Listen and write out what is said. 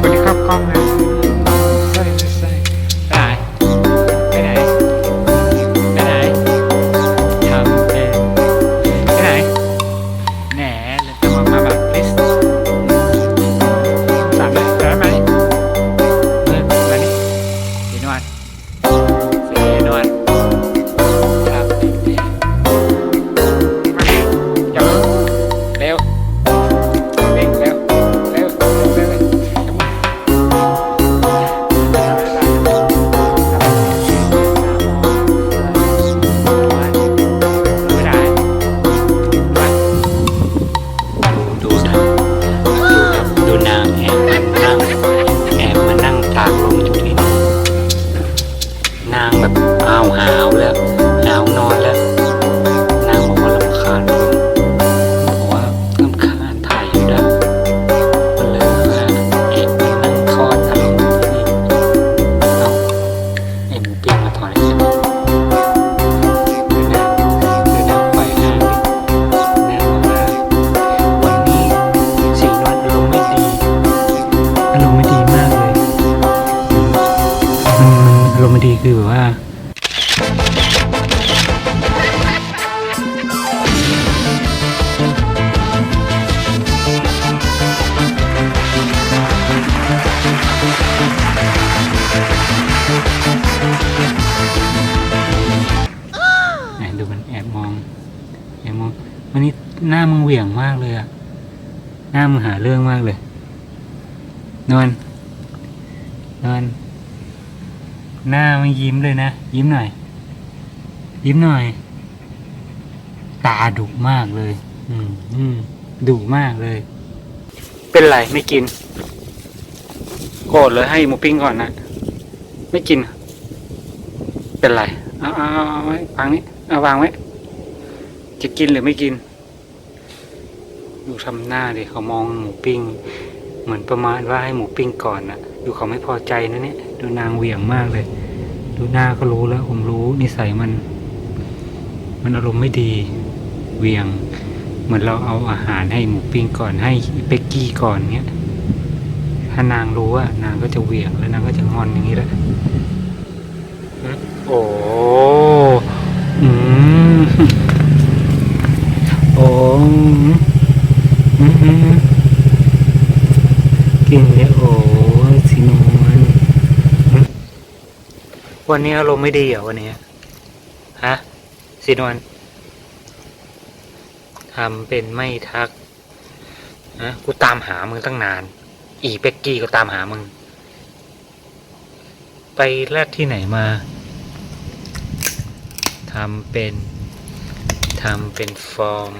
คนที่ครอบก้องนะใช่ใช่ใช่ไปไหน ไปไหน ไปไหน ทำไปไหน แหนจะมามาแบบลิสสามไหมสาไหมเออมานี่สีนวลสีนวล มันอารมณ์ไม่ดีคือแบบว่าดูมันแอบมองแอบมองวันนี้หน้ามึงเหวี่ยงมากเลยอะหน้ามึงหาเรื่องมากเลยนวลนวล หน้ามันยิ้มเลยนะ ยิ้มหน่อย ยิ้มหน่อย ตาดุมากเลย อืมอืมดุมากเลย เป็นไรไม่กิน โกรธเลยให้หมูปิ้งก่อนนะไม่กิน เป็นไรเอาเอาเอาไว้วางนี้เอาวางไว้จะกินหรือไม่กิน ดูทำหน้าดิเขามองหมูปิ้ง เหมือนประมาณว่าให้หมูปิ้งก่อนนะดูเขาไม่พอใจนะเนี่ยดูนางเหวี่ยงมากเลย ดูหน้าก็รู้แล้ว ผมรู้นิสัยมัน มันอารมณ์ไม่ดีเหวี่ยง เหมือนเราเอาอาหารให้หมูปิ้งก่อนให้เป็กกี้ก่อนเนี้ยถ้านางรู้ว่านางก็จะเหวี่ยงแล้วนางก็จะงอนอย่างนี้แหละโอ้อืมโอ้อืมกินเนี่ยโอ้สินวลอืม วันนี้อารมณ์ไม่ดีเหรอวันนี้ ฮะสินวลทำเป็นไม่ทักฮะกูตามหามึงตั้งนาน อีเป็กกี้ก็ตามหามึง ไปแลดที่ไหนมาทำเป็นทำเป็นฟอร์ม